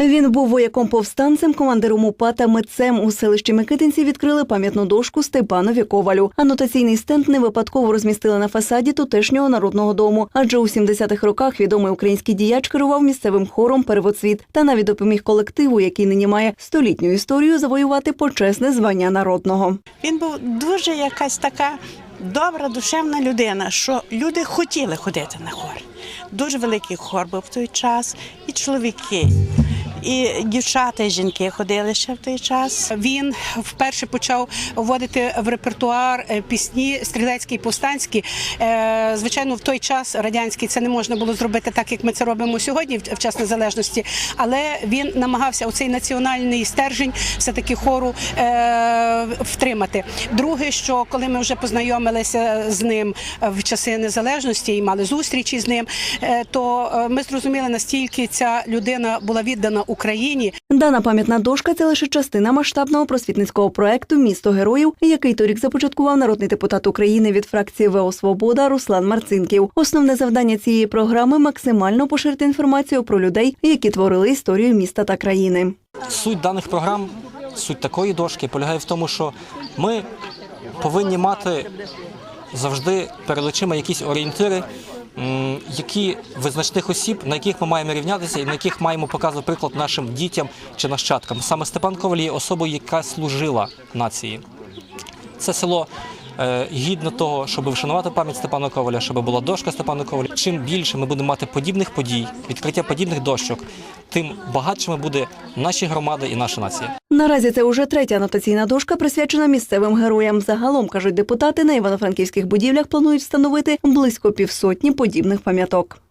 Він був вояком повстанцем, командиром УПА та митцем. У селищі Микитинці відкрили пам'ятну дошку Степанові Ковалю. Анотаційний стенд не випадково розмістили на фасаді тутешнього народного дому, адже у 70-х роках відомий український діяч керував місцевим хором Первоцвіт та навіть допоміг колективу, який нині має столітню історію, завоювати почесне звання народного. Він був дуже якась така добра, душевна людина, що люди хотіли ходити на хор. Дуже великий хор був в той час, і чоловіки. І дівчата, і жінки ходили ще в той час. Він вперше почав вводити в репертуар е, пісні стрілецькі і повстанські. Е, Звичайно, в той час радянський це не можна було зробити так, як ми це робимо сьогодні, в час незалежності. Але він намагався оцей національний стержень все-таки хору е, втримати. Друге, що коли ми вже познайомилися з ним в часи незалежності і мали зустрічі з ним, то ми зрозуміли настільки ця людина була віддана Україні. Дана пам'ятна дошка це лише частина масштабного просвітницького проекту Місто героїв, який торік започаткував народний депутат України від фракції ВО Свобода Руслан Марцинків. Основне завдання цієї програми максимально поширити інформацію про людей, які творили історію міста та країни. Суть даних програм, суть такої дошки полягає в тому, що ми повинні мати завжди перед очима якісь орієнтири, які визначних осіб, на яких ми маємо рівнятися і на яких маємо показувати приклад нашим дітям чи нащадкам. Саме Степан Коваль є особою, яка служила нації. Це село гідно того, щоб вшанувати пам'ять Степана Коваля, щоб була дошка Степана Коваля. Чим більше ми будемо мати подібних подій, відкриття подібних дощок, тим багатшими буде наші громади і наша нація. Наразі це уже третя анотаційна дошка, присвячена місцевим героям. Загалом кажуть депутати, на івано-франківських будівлях планують встановити близько півсотні подібних пам'яток.